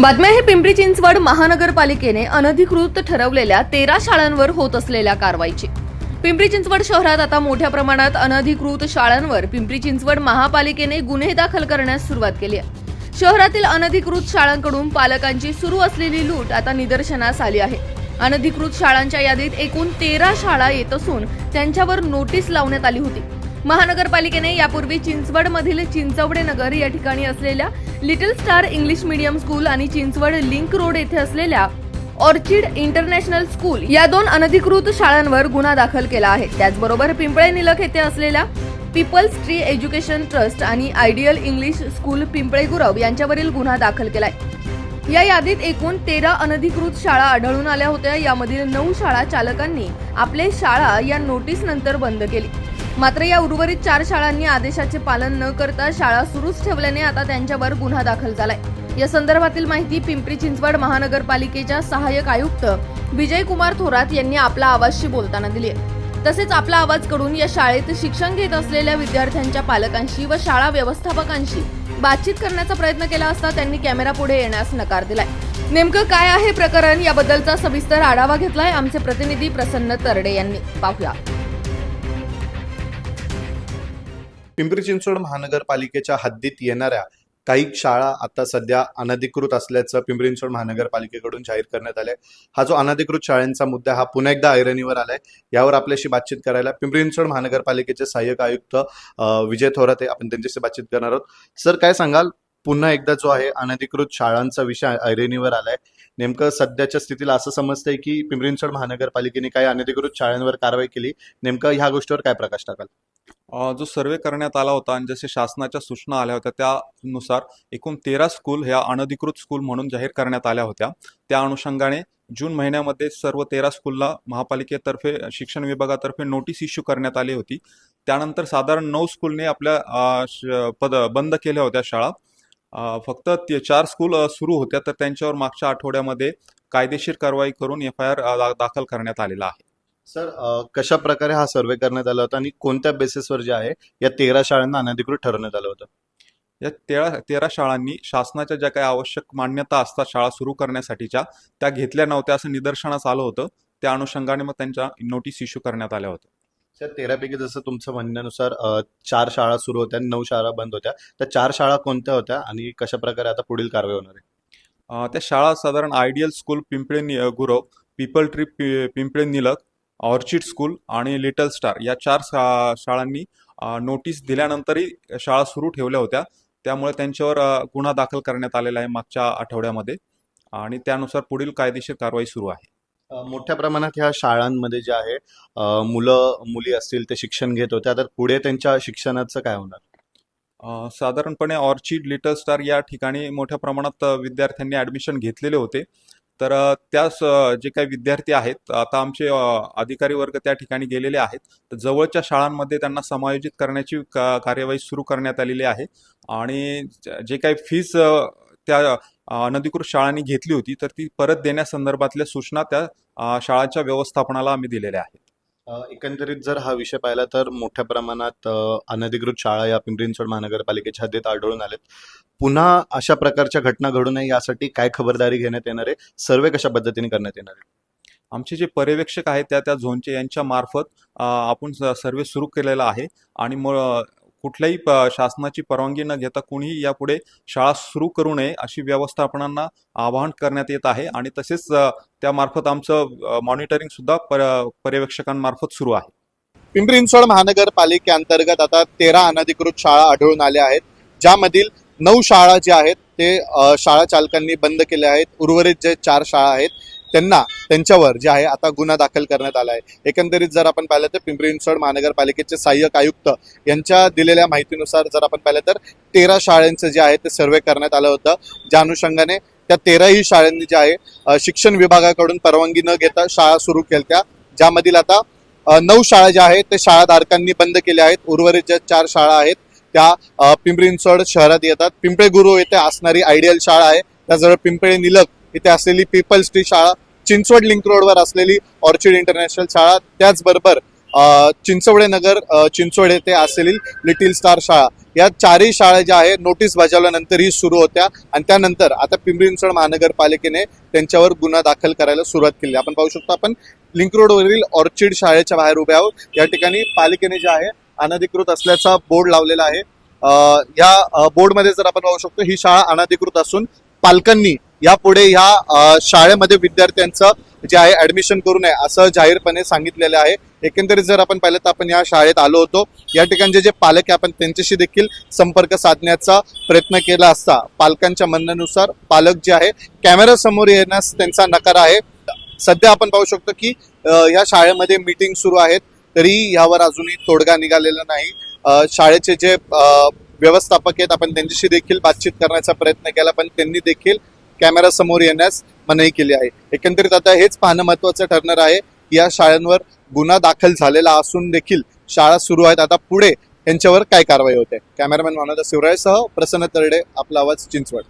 बातम्या हे पिंपरी चिंचवड महानगरपालिकेने अनधिकृत ठरवलेल्या तेरा शाळांवर होत असलेल्या कारवाईची. पिंपरी चिंचवड शहरात आता मोठ्या प्रमाणात अनधिकृत शाळांवर पिंपरी चिंचवड महापालिकेने गुन्हे दाखल करण्यास सुरुवात केली आहे. शहरातील अनधिकृत शाळांकडून पालकांची सुरू असलेली लूट आता निदर्शनास आली आहे. अनधिकृत शाळांच्या यादीत एकूण तेरा शाळा येत असून त्यांच्यावर नोटीस लावण्यात आली होती. महानगरपालिकेने यापूर्वी चिंचवडमधील चिंचवडे नगर या ठिकाणी असलेल्या little star English medium school आणि चिंचवड लिंक रोड येथे असलेल्या ऑर्चिड इंटरनॅशनल स्कूल या दोन अनधिकृत शाळांवर गुन्हा दाखल केला आहे. त्याचबरोबर पिंपळे निलख येथे असलेल्या पीपल्स ट्री एज्युकेशन ट्रस्ट आणि ideal English school Pimple Gurav यांच्यावरील गुन्हा दाखल केलाय. या यादीत एकूण तेरा अनधिकृत शाळा आढळून आल्या होत्या. यामधील नऊ शाळा चालकांनी आपले शाळा या नोटीस नंतर बंद केली. मात्र या उर्वरित चार शाळांनी आदेशाचे पालन न करता शाळा सुरूच ठेवल्याने आता त्यांच्यावर गुन्हा दाखल झालाय. या संदर्भातील माहिती पिंपरी चिंचवड महानगरपालिकेच्या सहाय्यक आयुक्त विजय कुमार थोरात यांनी आपला आवाजशी बोलताना दिली आहे. तसेच आपला आवाजकडून या शाळेत शिक्षण घेत असलेल्या विद्यार्थ्यांच्या पालकांशी व शाळा व्यवस्थापकांशी बातचीत करण्याचा प्रयत्न केला असता त्यांनी कॅमेरा पुढे येण्यास नकार दिलाय. नेमकं काय आहे प्रकरण याबद्दलचा सविस्तर आढावा घेतलाय आमचे प्रतिनिधी प्रसन्न तरडे यांनी. पाहूया. पिंपरी चिंचवड महानगरपालिकेच्या हद्दीत येणाऱ्या काही शाळा आता सध्या अनधिकृत असल्याचं पिंपरी चिंचवड महानगरपालिकेकडून जाहीर करण्यात आलंय. हा जो अनधिकृत शाळांचा मुद्दा हा पुन्हा एकदा ऐरणीवर आलाय. यावर आपल्याशी बातचीत करायला पिंपरी चिंचवड महानगरपालिकेचे सहाय्यक आयुक्त विजय थोरात आहे. आपण त्यांच्याशी बातचीत करणार आहोत. सर काय सांगाल? पुन्हा एकदा जो आहे अनधिकृत शाळांचा विषय ऐरणीवर आलाय. नेमकं सध्याच्या स्थितीला असं समजतंय की पिंपरी चिंचवड महानगरपालिकेने काही अनधिकृत शाळांवर कारवाई केली. नेमकं ह्या गोष्टीवर काय प्रकाश टाकाल? जो सर्वे करण्यात आला होता आणि जसे शासनाच्या सूचना आल्या होत्या त्यानुसार एकूण तेरा स्कूल ह्या अनधिकृत स्कूल म्हणून जाहीर करण्यात आल्या होत्या. त्या अनुषंगाने जून महिन्यामध्ये सर्व तेरा स्कूलला महापालिकेतर्फे शिक्षण विभागातर्फे नोटीस इश्यू करण्यात आली होती. त्यानंतर साधारण नऊ स्कूलने आपल्या पद बंद केल्या होत्या शाळा. फक्त ते चार स्कूल सुरू होत्या तर त्यांच्यावर मागच्या आठवड्यामध्ये कायदेशीर कारवाई करून एफ आय आर दाखल करण्यात आलेला आहे. सर कशा प्रकारे हा सर्वे करण्यात आला होता आणि कोणत्या बेसिसवर जे आहे या तेरा शाळांना अनधिकृत ठरवण्यात आलं होतं? या तेरा तेरा शाळांनी शासनाच्या ज्या काही आवश्यक मान्यता असतात शाळा सुरू करण्यासाठीच्या त्या घेतल्या नव्हत्या असं निदर्शनास आलं होतं. त्या अनुषंगाने मग त्यांच्या नोटीस इश्यू करण्यात आल्या होत्या. सर तेरापैकी जसं तुमचं म्हणण्यानुसार चार शाळा सुरू होत्या आणि नऊ शाळा बंद होत्या. त्या चार शाळा कोणत्या होत्या आणि कशा प्रकारे आता पुढील कारवाई होणार आहे? त्या शाळा साधारण ideal school Pimple Gurav people tree पि- पिंपळे निलक ऑर्चिड स्कूल आणि लिटल स्टार या चार शाळांनी नोटीस दिल्यानंतरही शाळा सुरू ठेवल्या होत्या. त्यामुळे त्यांच्यावर गुन्हा दाखल करण्यात आलेला आहे मागच्या आठवड्यामध्ये आणि त्यानुसार पुढील कायदेशीर कारवाई सुरू आहे. मोठ्या प्रमाणात ह्या शाळांमध्ये जे आहे मुलं मुली असतील ते शिक्षण घेत होत्या. तर पुढे त्यांच्या शिक्षणाचं काय होणार? साधारणपणे ऑर्चिड लिटल स्टार या ठिकाणी मोठ्या प्रमाणात विद्यार्थ्यांनी ॲडमिशन घेतलेले होते. तर त्यास जे काही विद्यार्थी आहेत आता आमचे अधिकारी वर्ग त्या ठिकाणी गेलेले आहेत. तर जवळच्या शाळांमध्ये त्यांना समायोजित करण्याची का- कार्यवाही सुरू करण्यात आलेली आहे. आणि जे काही फीज त्या अनधिकृत शाळांनी घेतली होती तर ती परत देण्यासंदर्भातल्या सूचना त्या शाळांच्या व्यवस्थापनाला आम्ही दिलेल्या आहेत. एकंदरीत जर हा विषय पाहिला तर मोठ्या प्रमाणात अनधिकृत शाळा या पिंपरी चिंचवड महानगरपालिकेच्या हद्दीत आढळून आलेत. पुन्हा अशा प्रकारच्या घटना घडू नये यासाठी काय खबरदारी घेण्यात येणार आहे? सर्वे कशा पद्धतीने करण्यात येणार आहे? आमचे जे पर्यवेक्षक आहेत त्या त्या झोनचे यांच्या मार्फत आपण सर्वे सुरू केलेला आहे. आणि मग कुठल्याही शासनाची परवानगी न घेता कुणीही यापुढे शाळा सुरू करू नये अशी व्यवस्थापनांना आवाहन करण्यात येत आहे. आणि तसेच त्यामार्फत आमचं मॉनिटरिंग सुद्धा पर पर्यवेक्षकांमार्फत सुरू आहे. पिंपरी चिंचवड महानगरपालिकेअंतर्गत आता तेरा अनधिकृत शाळा आढळून आल्या आहेत. ज्यामधील नऊ शाळा ज्या आहेत ते शाळा चालकांनी बंद केल्या आहेत. उर्वरित जे चार शाळा आहेत त्यांना त्यांच्यावर जे आहे आता गुन्हा दाखल करण्यात आला आहे. एकंदरीत जर आपण पाहिलं तर पिंपरी चिंचवड महानगरपालिकेचे सहाय्यक आयुक्त यांच्या दिलेल्या माहितीनुसार जर आपण पाहिलं तर तेरा शाळांचं जे आहे ते सर्वे करण्यात आलं होतं. ज्या अनुषंगाने त्या तेराही शाळांनी जे आहे शिक्षण विभागाकडून परवानगी न घेता शाळा सुरू केल्या ज्यामधील आता नऊ शाळा ज्या आहेत ते शाळाधारकांनी बंद केल्या आहेत. उर्वरित ज्या चार शाळा आहेत त्या पिंपरी चिंचवड शहरात येतात. पिंपळे गुरु येथे असणारी आयडियल शाळा आहे. त्याजवळ पिंपळे निलक इथे असलेली पीपल्स ट्री शाळा चिंचवड लिंक रोडवर असलेली ऑर्चिड इंटरनॅशनल शाळा त्याचबरोबर चिंचवडे नगर चिंचवड येथे असलेली लिटिल स्टार शाळा. या चारही शाळा ज्या आहे नोटीस बजावल्यानंतर ही सुरू होत्या आणि त्यानंतर आता पिंपरी चिंचवड महानगरपालिकेने त्यांच्यावर गुन्हा दाखल करायला सुरुवात केली. आपण पाहू शकतो आपण लिंक रोडवरील ऑर्चिड शाळेच्या बाहेर उभे आहोत. या ठिकाणी पालिकेने जे आहे अनधिकृत असल्याचा बोर्ड लावलेला आहे. या बोर्डमध्ये जर आपण पाहू शकतो ही शाळा अनधिकृत असून पालकांनी यापुढे ह्या शाळेमध्ये विद्यार्थ्यांचं जे आहे ऍडमिशन करू नये असं जाहीरपणे सांगितलेलं आहे. एकंदरीत जर आपण पाहिलं तर आपण या शाळेत आलो होतो. या ठिकाणचे जे पालक आहे आपण त्यांच्याशी देखील संपर्क साधण्याचा प्रयत्न केला असता. पालकांच्या म्हणण्यानुसार पालक जे आहे कॅमेरासमोर येण्यास त्यांचा नकार आहे. सध्या आपण पाहू शकतो की या शाळेमध्ये मीटिंग सुरू आहेत. तरी यावर अजूनही तोडगा निघालेला नाही. शाळेचे जे व्यवस्थापक आहेत आपण त्यांच्याशी देखील बातचीत करण्याचा प्रयत्न केला पण त्यांनी देखील कॅमेरा समोर येण्यास मनाई केली आहे. एकंदरीत आता हेच पाहणं महत्वाचं ठरणार आहे. या शाळांवर गुन्हा दाखल झालेला असून देखील शाळा सुरू आहेत. आता पुढे यांच्यावर काय कारवाई होते? कॅमेरामॅन मनोज शिवरायसह प्रसन्न तरडे आपला आवाज चिंचवड.